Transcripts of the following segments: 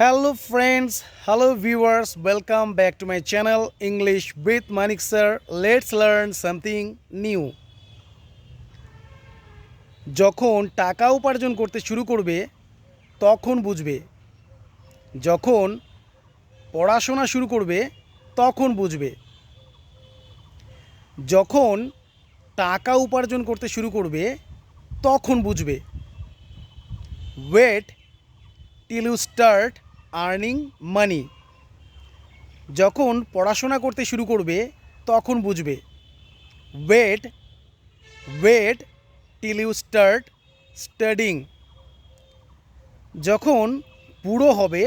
Hello friends hello viewers welcome back to my channel English with Manik sir let's learn something new যখন টাকা উপার্জন করতে শুরু করবে, তখন বুঝবে। যখন পড়াশোনা শুরু করবে, তখন বুঝবে। যখন টাকা উপার্জন করতে শুরু করবে, তখন বুঝবে। Wait till you start earning money যখন পড়াশোনা করতে শুরু করবে, তখন বুঝবে। Wait wait till you start studying যখন বুড়ো হবে,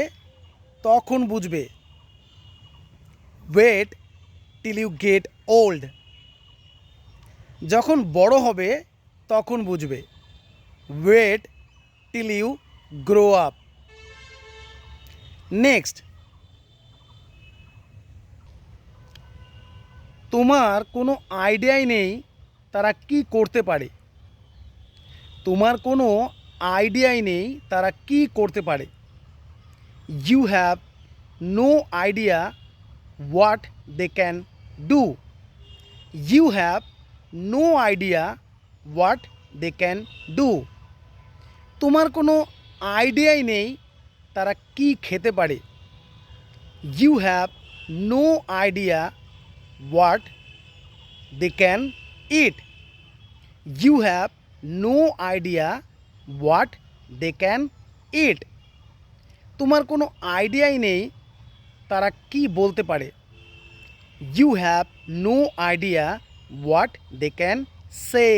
তখন বুঝবে। Wait till you get old যখন বড় হবে, তখন বুঝবে। Wait till you grow up next. তোমার কোনো আইডিয়াই নেই তারা কি করতে পারে। তোমার কোনো আইডিয়াই নেই তারা কি করতে পারে। You have no idea what they can do you have no idea what they can do তোমার কোনো আইডিয়াই নেই তারা কি খেতে পারে you have no idea what they can eat you have no idea what they can eat তোমার কোনো আইডিয়াই নেই তারা কি বলতে পারে you have no idea what they can say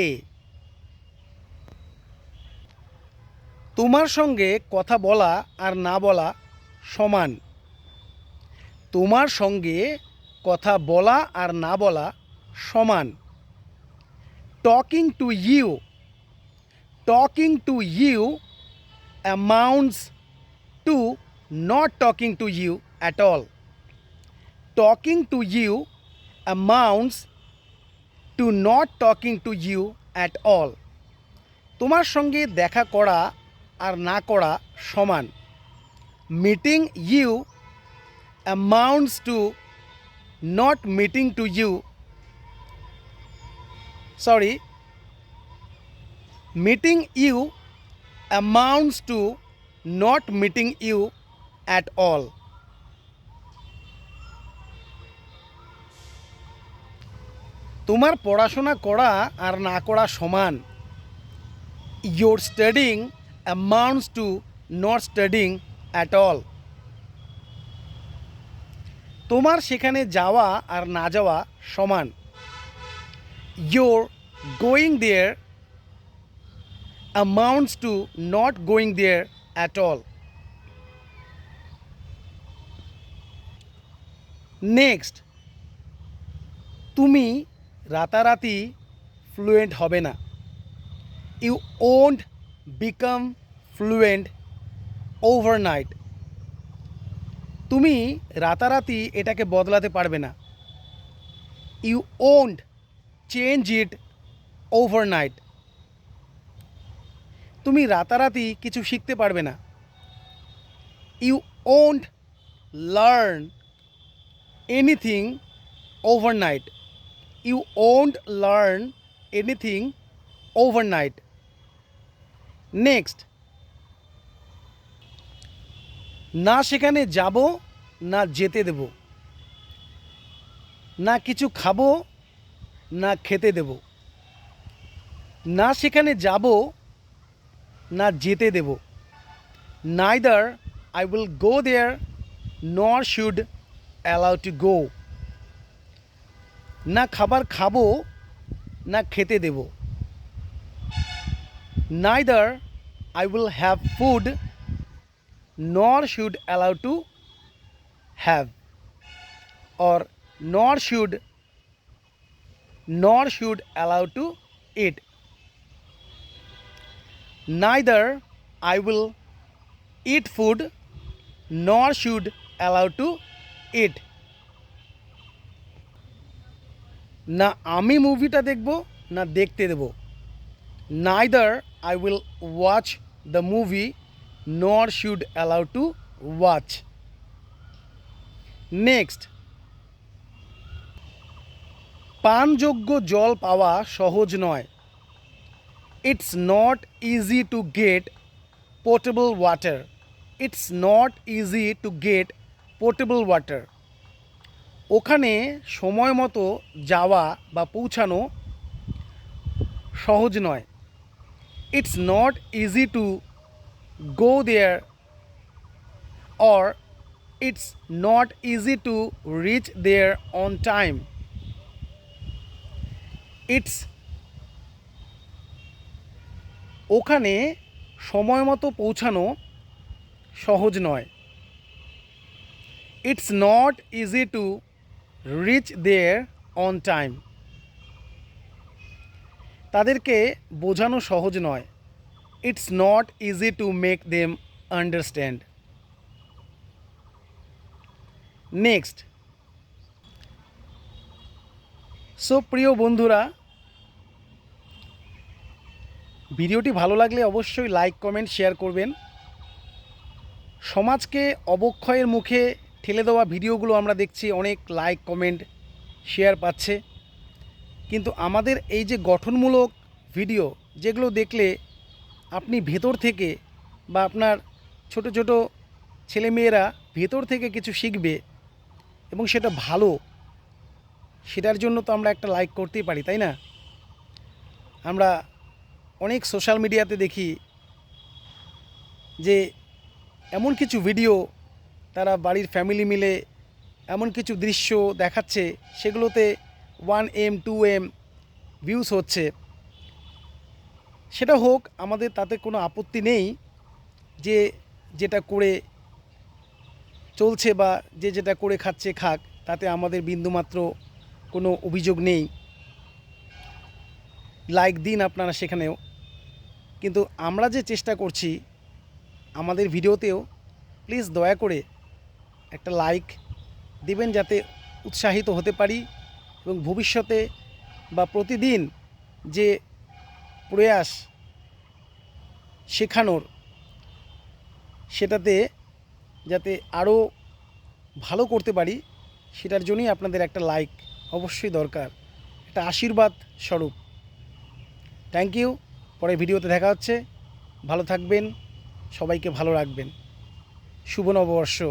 তোমার সঙ্গে কথা বলা আর না বলা সমান। তোমার সঙ্গে কথা বলা আর না বলা সমান। Talking to you talking to you amounts to not talking to you at all talking to you amounts to not talking to you at all তোমার সঙ্গে দেখা করা আর না করা সমান। Meeting you amounts to not meeting to you sorry meeting you amounts to not meeting you at all তোমার পড়াশোনা করা আর না করা সমান। Your studying amounts to not studying at all তোমার সেখানে যাওয়া আর না যাওয়া সমান your going there amounts to not going there at all next তুমি রাতারাতি ফ্লুয়েন্ট হবে না you won't become fluent overnight তুমি রাতারাতি এটাকে বদলাতে পারবে না। You won't change it overnight তুমি রাতারাতি কিছু শিখতে পারবে না। You won't learn anything overnight you won't learn anything overnight next. না সেখানে যাব, না যেতে দেব। না কিছু খাব, না খেতে দেব। না সেখানে যাব, না যেতে দেব। Neither I will go there nor should allow to go না খাবার খাব, না খেতে দেবো। neither I will have food nor should allow to have or nor should nor should allow to eat neither I will eat food nor should allow to eat না আমি মুভিটা দেখব না দেখতে দেবো neither I will watch the movie, nor should allow to watch next পানযোগ্য জল পাওয়া সহজ নয়। It's not easy to get portable water it's not easy to get portable water ওখানে সময় মতো যাওয়া বা পৌঁছানো সহজ নয়। It's not easy to go there or it's not easy to reach there on time it's ওখানে সময় মতো পৌঁছানো সহজ নয়। It's not easy to reach there on time তাদেরকে বোঝানো সহজ নয়। It's not easy to make them understand next so প্রিয় বন্ধুরা, ভিডিওটি ভালো লাগলে অবশ্যই লাইক কমেন্ট শেয়ার করবেন। সমাজকে অবক্ষয়ের মুখে ঠেলে দেওয়া ভিডিওগুলো আমরা দেখছি, অনেক লাইক কমেন্ট শেয়ার পাচ্ছে। কিন্তু আমাদের এই যে গঠনমূলক ভিডিও, যেগুলো দেখলে আপনি ভেতর থেকে বা আপনার ছোট ছোট ছেলেমেয়েরা ভেতর থেকে কিছু শিখবে এবং সেটা ভালো, সেটার জন্য তো আমরা একটা লাইক করতেই পারি, তাই না? আমরা অনেক সোশ্যাল মিডিয়াতে দেখি যে এমন কিছু ভিডিও তারা বাড়ির ফ্যামিলি মিলে এমন কিছু দৃশ্য দেখাচ্ছে, সেগুলোতে one M two M views হচ্ছে। সেটা হোক, আমাদের তাতে কোনো আপত্তি নেই যে যেটা করে চলছে বা যে যেটা করে খাচ্ছে খাক, তাতে আমাদের বিন্দুমাত্র কোনো অভিযোগ নেই। লাইক দিন আপনারা সেখানেও। কিন্তু আমরা যে চেষ্টা করছি আমাদের ভিডিওতেও প্লিজ দয়া করে একটা লাইক দিবেন যাতে উৎসাহিত হতে পারি। এবং ভবিষ্যতে বা প্রতিদিন যে প্রয়াস শেখানোর, সেটাতে যাতে আরও ভালো করতে পারি, সেটার জন্যই আপনাদের একটা লাইক অবশ্যই দরকার। একটা আশীর্বাদ স্বরূপ। থ্যাংক ইউ পরে ভিডিওতে দেখা হচ্ছে। ভালো থাকবেন। সবাইকে ভালো রাখবেন। শুভ নববর্ষ।